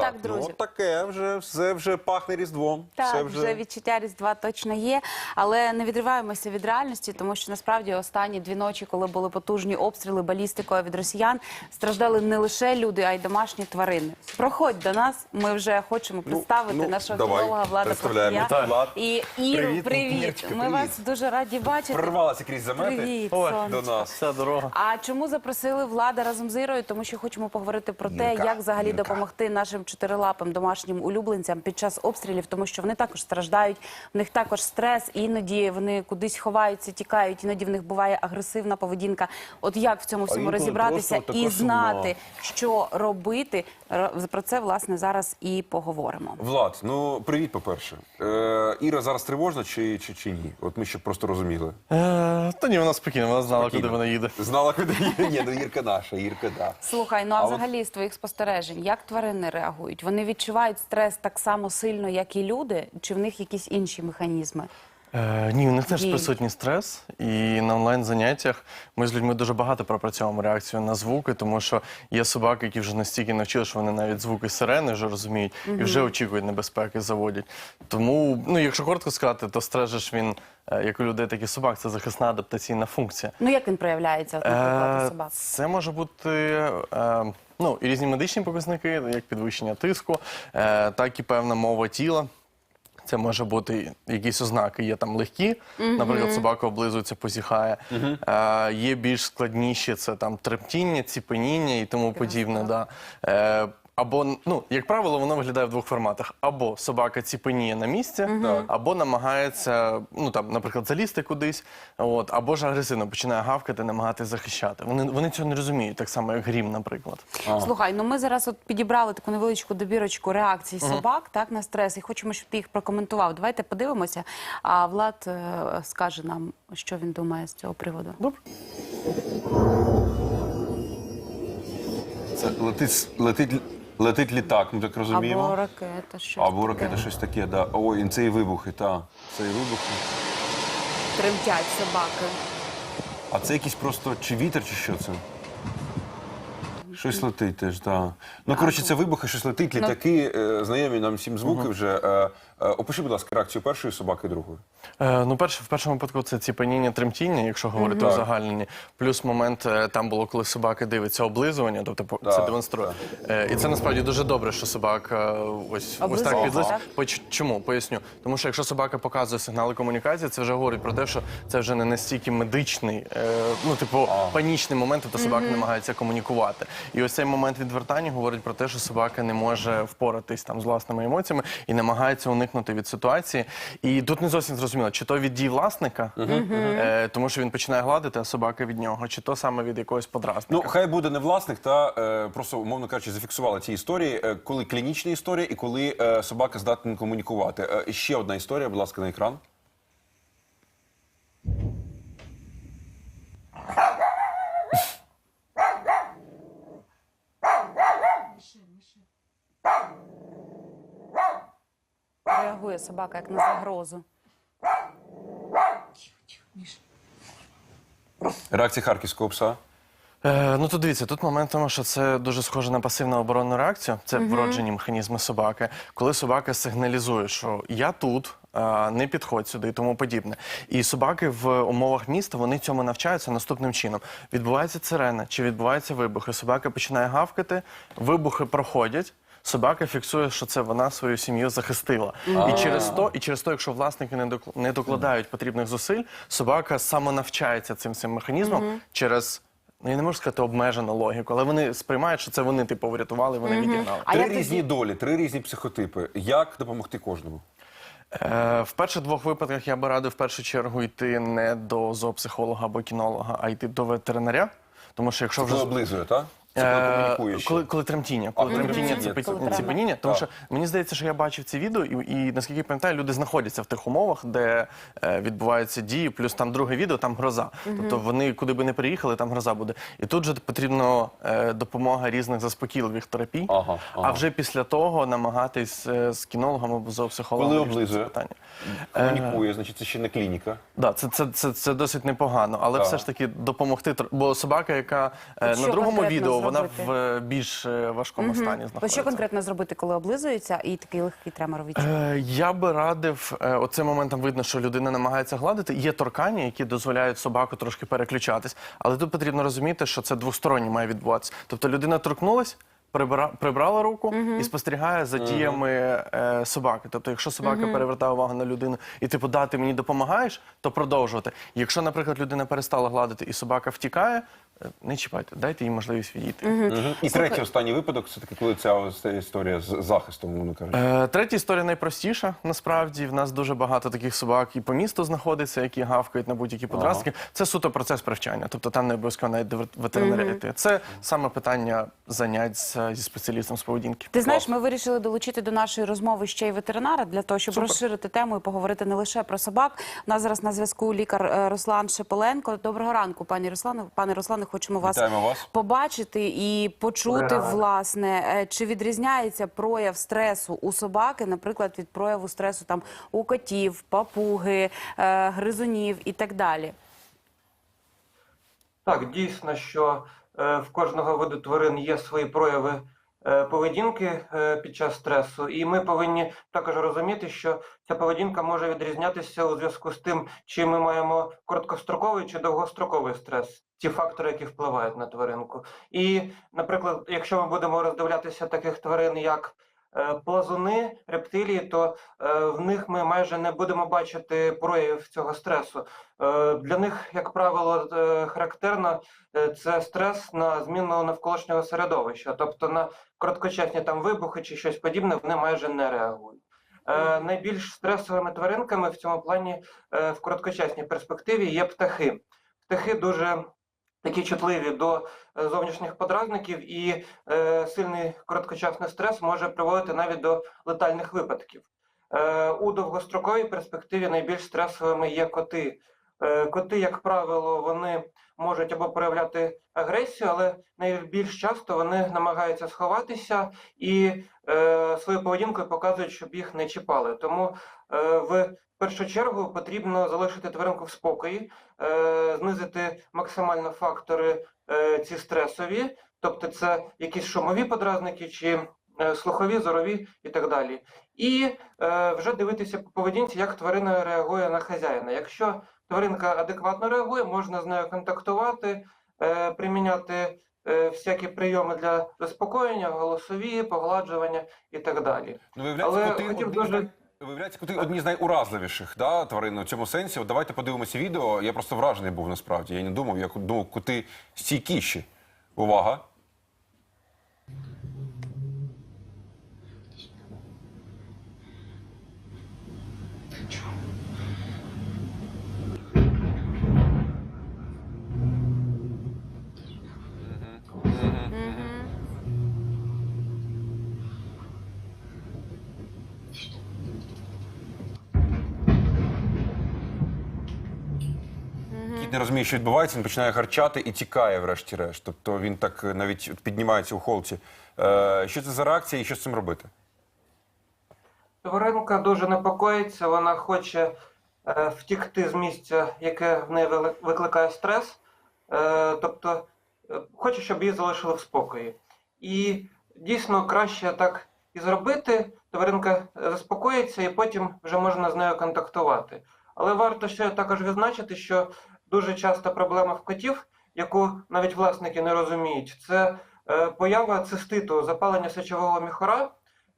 Так, ну друзі. от таке вже все вже пахне різдвом. Так, все вже... відчуття Різдва точно є, але не відриваємося від реальності, тому що насправді останні дві ночі, коли були потужні обстріли балістикою від росіян, страждали не лише люди, а й домашні тварини. Проходь до нас. Ми вже хочемо представити ну, нашого давай, філолога Влада представляємо. Так. Влад. І Іру, Привіт, привіт. Ми привіт. вас дуже раді бачити. Прорвалася крізь замети Привіт, Ой, до нас. Вся дорога. А чому запросили влада разом з Ірою? Тому що хочемо поговорити про те, як взагалі Ірка. допомогти нашим чотирилапим домашнім улюбленцям під час обстрілів, тому що вони також страждають. В них також стрес, іноді вони кудись ховаються, тікають. Іноді в них буває агресивна поведінка. От як в цьому всьому розібратися і знати, що робити? Про це власне зараз і поговоримо. Влад, ну привіт, по-перше. Е, Іра зараз тривожна чи, чи, чи ні? От ми щоб просто розуміли. Е, та ні, вона спокійна, вона знала, куди вона їде. Знала, куди їде. Ні, ну Ірка наша, Ірка, да. Слухай, ну а, А от- взагалі з твоїх спостережень, як тварини реагують? Вони відчувають стрес так само сильно, як і люди, чи в них якісь інші механізми? Е, ні, у них теж Ні. присутній стрес, і на онлайн-заняттях ми з людьми дуже багато пропрацьовуємо реакцію на звуки, тому що є собаки, які вже настільки навчили, що вони навіть звуки сирени вже розуміють і вже очікують небезпеки, заводять. Тому, ну якщо коротко сказати, то стрес же ж він, е, як у людей, так і собак, це захисна адаптаційна функція. Ну як він проявляється, от, наприклад, у Е. Це може бути е, ну, і різні медичні показники, як підвищення тиску, е, так і певна мова тіла. Це може бути якісь ознаки, є там легкі, наприклад, собака облизується, позіхає. Е, є більш складніші, це там трептіння, ціпеніння і тому подібне. Да. Е, або, ну, як правило, воно виглядає в двох форматах: або собака ціпеніє на місці, або намагається, ну там, наприклад, залізти кудись, от, або ж агресивно починає гавкати, намагатися захищати. Вони, вони цього не розуміють, так само, як грім, наприклад. Слухай, ну ми зараз от підібрали таку невеличку добірочку реакцій собак так на стрес, і хочемо, щоб ти їх прокоментував. Давайте подивимося. А Влад е, скаже нам, що він думає з цього приводу. Добре. Це летить, летить, летить літак, ми так розуміємо. Або ракета, щось Або ракета, щось таке, да. Ой, це і вибухи, так. Це і вибухи. тремтять собаки. А це якийсь просто чи вітер, чи що це? Щось летить теж, так. Ну, коротше, це вибухи, щось летить, літаки, е, знайомі нам всім звуки вже. Е, е, опиши, будь ласка, реакцію першої собаки другої. Е, ну, перше, в першому випадку це ціпеніння, тремтіння, якщо говорити Так. узагальнені. Плюс момент е, там було, коли собака дивиться облизування, тобто по- це Так, демонструє. Е, і це насправді дуже добре, що собака ось, ось Облизує, так підлизує. так? Поч- Чому? Поясню. Тому що якщо собака показує сигнали комунікації, це вже говорить про те, що це вже не настільки медичний, е, ну, типу, панічний момент, тобто собака намагається комунікувати. І ось цей момент відвертання говорить про те, що собака не може впоратись там з власними емоціями і намагається уникнути від ситуації. І тут не зовсім зрозуміло, чи то від дій власника, е, тому що він починає гладити, а собака від нього, чи то саме від якогось подразника. Ну, хай буде не власник, та е, просто, умовно кажучи, зафіксували ці історії, е, коли клінічна історія і коли е, собака здатна комунікувати. Е, ще одна історія, будь ласка, на екран. Реагує собака як на загрозу. Реакція харківського пса. Е, ну то дивіться, тут момент в тому, що це дуже схоже на пасивну оборонну реакцію. Це вроджені механізми собаки. Коли собака сигналізує, що я тут. Не підходь сюди і тому подібне. І собаки в умовах міста вони цьому навчаються наступним чином. Відбувається сирена чи відбуваються вибухи. Собака починає гавкати, вибухи проходять. Собака фіксує, що це вона свою сім'ю захистила. І через то, і через то, якщо власники не док- не докладають потрібних зусиль, собака самонавчається цим цим механізмом через. Ну, я не можу сказати обмежену логіку, але вони сприймають, що це вони типу врятували, вони відігнали. А три як різні тоді- долі, три різні психотипи. Як допомогти кожному? Е, в перших двох випадках я би радив в першу чергу йти не до зоопсихолога або кінолога, а йти до ветеринаря. Тому що якщо вже облизує, так? Це коли Е, коли, коли тремтіння, коли А, тремтіння, тремтіння, це, коли ціпеніння. Тому Так. що мені здається, що я бачив ці відео, і, і наскільки я пам'ятаю, люди знаходяться в тих умовах, де е, відбуваються дії, плюс там друге відео, там гроза. Тобто вони куди би не приїхали, там гроза буде. І тут же потрібна е, допомога різних заспокійливих терапій. Ага, ага. А вже після того намагатись е, з кінологом або зоопсихологом Коли вирішити це облизує? питання. Комунікує, значить, це ще не клініка. Да, це, це, це, це досить непогано, але Так. все ж таки допомогти. тр- Бо собака, яка е, Що на другому конкретно відео, вона зробити? в е, більш е, важкому стані знаходиться. що конкретно зробити, коли облизується і такий легкий тремор відчує? Е, Я би радив, е, оцим моментом видно, що людина намагається гладити. Є торкання, які дозволяють собаку трошки переключатись. Але тут потрібно розуміти, що це двосторонньо має відбуватися. Тобто людина торкнулась. Прибра... Прибрала руку і спостерігає за діями е, собаки. Тобто, якщо собака перевертає увагу на людину і типу, да, ти мені допомагаєш, то продовжувати. Якщо, наприклад, людина перестала гладити і собака втікає, не чіпайте, дайте їй можливість відійти. Мгм. І третій останній випадок, все таки, коли ця ось історія з захистом, воно кажуть. Е, Третя історія найпростіша. Насправді в нас дуже багато таких собак і по місту знаходиться, які гавкають на будь-які подразки. Це суто процес привчання. Тобто там не обов'язково навіть до вет- ветеринаря йти. Це саме питання занять з- зі спеціалістом з поведінки. Ти знаєш, ми вирішили долучити до нашої розмови ще й ветеринара для того, щоб розширити тему і поговорити не лише про собак. У нас зараз на зв'язку лікар е, Руслан Шепеленко. Доброго ранку, пані Руслане. Пане Руслане, хочемо вас, вас. побачити і почути, власне, е, чи відрізняється прояв стресу у собаки, наприклад, від прояву стресу там у котів, папуги, е, гризунів і так далі. Так, дійсно, що е, в кожного виду тварин є свої прояви поведінки е, під час стресу, і ми повинні також розуміти, що ця поведінка може відрізнятися у зв'язку з тим, чи ми маємо короткостроковий чи довгостроковий стрес, ті фактори, які впливають на тваринку. І, наприклад, якщо ми будемо роздивлятися таких тварин, як е, плазуни, рептилії, то е, в них ми майже не будемо бачити проявів цього стресу. Е, Для них, як правило, е, характерно е, це стрес на зміну навколишнього середовища, тобто на короткочасні там вибухи чи щось подібне, вони майже не реагують. Е, Найбільш стресовими тваринками в цьому плані е, в короткочасній перспективі є птахи. Птахи дуже такі чутливі до е, зовнішніх подразників, і е, сильний короткочасний стрес може приводити навіть до летальних випадків. Е, У довгостроковій перспективі найбільш стресовими є коти. Е, Коти, як правило, вони можуть або проявляти агресію, але найбільш часто вони намагаються сховатися і е, своєю поведінкою показують, щоб їх не чіпали. Тому е, в першу чергу потрібно залишити тваринку в спокої, е, знизити максимально фактори е, ці стресові, тобто це якісь шумові подразники чи е, слухові, зорові і так далі. І е, вже дивитися по поведінці, як тварина реагує на хазяїна. Якщо тваринка адекватно реагує, можна з нею контактувати, е, приміняти е, всякі прийоми для заспокоєння, голосові, погладжування і так далі. Ну, виявляється, Але хотів дуже- виявляється, коти одні з найуразливіших да, тварин у цьому сенсі. От давайте подивимося відео. Я просто вражений був насправді. Я не думав, я думав, коти стійкіші. Увага. Кіт не розуміє, що відбувається, він починає гарчати і тікає, врешті-решт. Тобто він так е, навіть піднімається у холці. Е, що це за реакція і що з цим робити? Тваринка дуже непокоїться, вона хоче е, втікти з місця, яке в неї викликає стрес, тобто хоче, щоб її залишили в спокої. І дійсно краще так і зробити. Тваринка заспокоїться, і потім вже можна з нею контактувати. Але варто ще також відзначити, що дуже часто проблема в котів, яку навіть власники не розуміють, це е, поява циститу, запалення сечового міхора.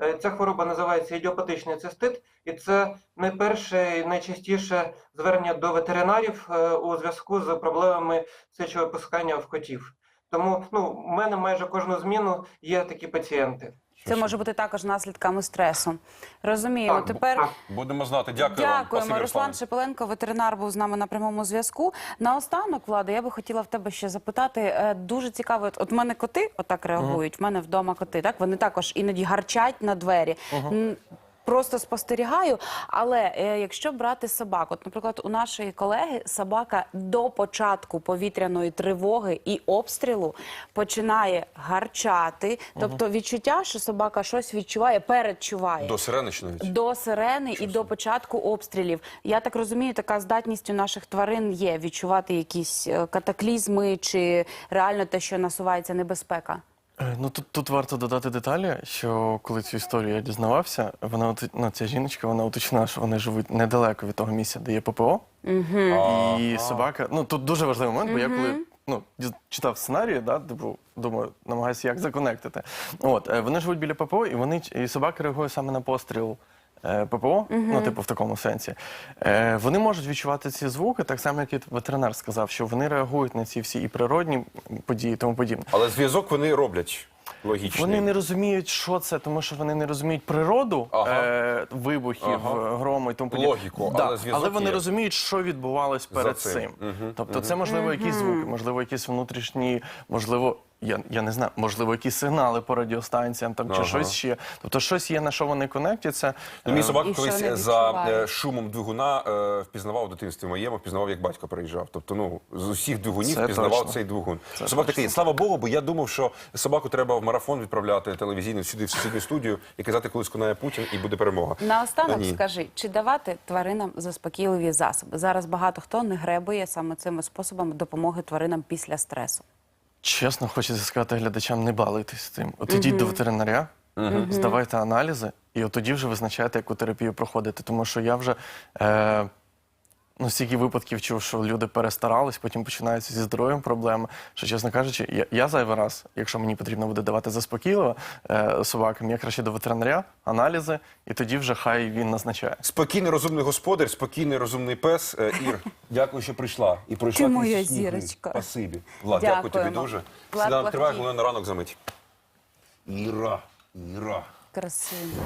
Е, Ця хвороба називається ідіопатичний цистит, і це найперше і найчастіше звернення до ветеринарів е, у зв'язку з проблемами сечовипускання в котів. Тому ну, в мене майже кожну зміну є такі пацієнти. Це може бути також наслідками стресу. Розуміємо. Так, Тепер так. Будемо знати. Дякую вам. Дякуємо. Спасибі, Руслан. Шепеленко, ветеринар, був з нами на прямому зв'язку. Наостанок, Влада, я би хотіла в тебе ще запитати. е, Дуже цікаво, от, от мене коти отак реагують. В мене вдома коти. Так вони також іноді гарчать на двері. М, Просто спостерігаю, але е, якщо брати собак, от, наприклад, у нашої колеги собака до початку повітряної тривоги і обстрілу починає гарчати, тобто відчуття, що собака щось відчуває, передчуває До сирени ще навіть. до сирени і до початку обстрілів. Я так розумію, така здатність у наших тварин є відчувати якісь е, катаклізми чи реально те, що насувається небезпека. Е, Ну тут, тут варто додати деталі, що коли цю історію я дізнавався, вона ну, ця жіночка вона уточнила, що вони живуть недалеко від того місця, де є ППО. І собака. Ну тут дуже важливий момент, бо я коли ну, читав сценарій, да, типу, думаю, намагаюся як законектити. От е, вони живуть біля ППО, і вони і собака реагує саме на постріл. Е, ППО, ну типу в такому сенсі, е, вони можуть відчувати ці звуки, так само, як і ветеринар сказав, що вони реагують на ці всі і природні події, і тому подібне. Але зв'язок вони роблять логічний. Вони не розуміють, що це, тому що вони не розуміють природу Ага. е, вибухів, Ага. е, грому і тому подібне. Логіку, да. але зв'язок але вони є. розуміють, що відбувалось перед цим. цим. Тобто, це можливо якісь звуки, можливо, якісь внутрішні, можливо. Я, я не знаю, можливо, якісь сигнали по радіостанціям там чи Ага. щось ще. Тобто, щось є на що вони конектяться. Ну, мій Е, собака І що колись вони за відчувають? е, шумом двигуна е, впізнавав у дитинстві моєму, впізнавав, як батько приїжджав. Тобто, ну, з усіх двигунів Це впізнавав точно. цей двигун. Це Собак точно. такий, слава Богу, бо я думав, що собаку треба в марафон відправляти телевізійний сюди, в сусідню студію і казати, коли сконає Путін і буде перемога. Наостанок Та ні. скажи, чи давати тваринам заспокійливі засоби? Зараз багато хто не гребує саме цими способами допомоги тваринам після стресу. Чесно, хочеться сказати глядачам, не балуйтесь з цим. От ідіть до ветеринаря, здавайте аналізи, і от тоді вже визначайте, яку терапію проходити. Тому що я вже е, ну, стільки випадків чув, що люди перестарались, потім починаються зі здоров'ям проблеми. Що, чесно кажучи, я, я зайвий раз, якщо мені потрібно буде давати заспокійливо е, собакам, я краще до ветеринаря, аналізи, і тоді вже хай він назначає. Спокійний розумний господар, спокійний розумний пес. Е, Ір, дякую, що прийшла. І пройшла Ти крізь моя зірочка. Спасибі. Влад, дякую тобі Дякуємо. дуже. Влад Сніданок триває, Плахтій. головне на ранок замить. Іра, Іра. Красиво.